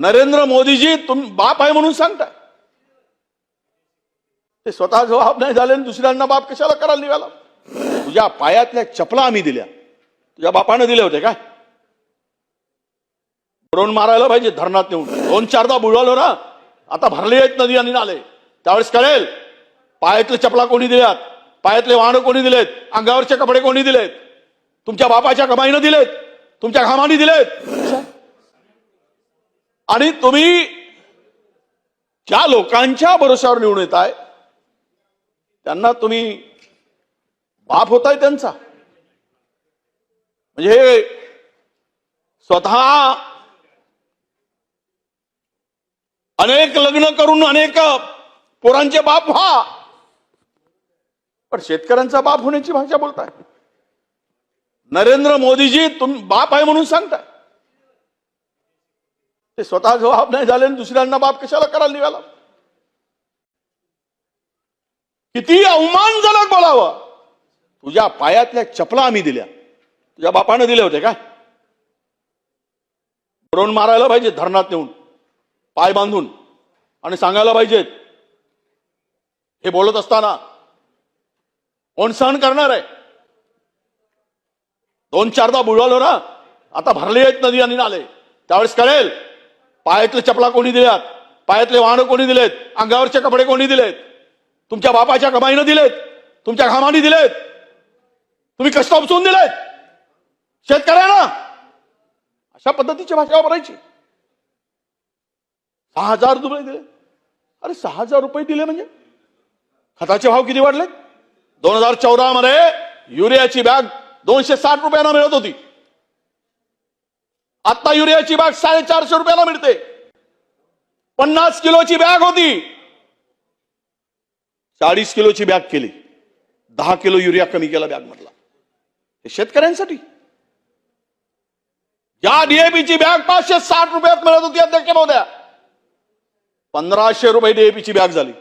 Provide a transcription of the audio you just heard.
नरेंद्र मोदीजी तुम्ही बाप आहे म्हणून सांगता ते स्वतः जबाब नाही झाले आणि दुसऱ्यांना बाप कशाला करायला निघाला? तुझ्या पायातल्या चपला आम्ही दिल्या. तुझ्या बापानं दिले होते काय? ड्रोन मारायला पाहिजे धरणात नेऊन. दोन चारदा बुडवलो ना आता भरले आहेत नदी आणि नाले. त्यावेळेस कळेल पायातले चपला कोणी दिल्यात? पायातले वाहनं कोणी दिलेत? अंगावरचे कपडे कोणी दिलेत? तुमच्या बापाच्या कमाईनं दिलेत? तुमच्या घामाने दिलेत? आणि तुम्ही ज्या लोकांच्या भरोशावर निवडून येत आहे त्यांना तुम्ही बाप होताय त्यांचा. म्हणजे हे स्वतः अनेक लग्न करून अनेक पोरांचे बाप व्हा. पण शेतकऱ्यांचा बाप होण्याची भाषा बोलताय. नरेंद्र मोदीजी तुम्ही बाप आहे म्हणून सांगताय. ते स्वतः जबाब नाही झाले आणि दुसऱ्यांना बाप कशाला करायला निघाला? किती अवमानजनक बोलावं. तुझ्या पायातल्या चपला आम्ही दिल्या. तुझ्या बापानं दिल्या होत्या काय? ड्रोन मारायला पाहिजे धरणात नेऊन पाय बांधून. आणि सांगायला पाहिजेत हे बोलत असताना कोण सहन करणार आहे? दोन चारदा बुडवलो ना आता भरले आहेत नदी आणि नाले. त्यावेळेस कळेल पायातले चपला कोणी दिल्यात? पायातले वाहनं कोणी दिलेत? अंगावरचे कपडे कोणी दिलेत? तुमच्या बापाच्या कमाईनं दिलेत? तुमच्या घामाने दिलेत? तुम्ही कष्ट उपसून दिलेत? शेतकऱ्यांना? अशा पद्धतीची भाषा वापरायची सहा हजार रुपये दिले. अरे सहा हजार रुपये दिले म्हणजे? खताचे भाव किती वाढले दोन हजार चौदा मध्ये युरियाची बॅग दोनशे साठ रुपयांना मिळत होती. आता युरियाची बॅग साडेचारशे रुपयाला मिळते. पन्नास किलोची बॅग होती. चाळीस किलोची बॅग केली. दहा किलो युरिया कमी केला बॅग मधला. हे शेतकऱ्यांसाठी. या डीएपीची बॅग पाचशे साठ रुपयात मिळत होती अध्यक्ष महोदया. पंधराशे रुपये डीएपीची बॅग झाली.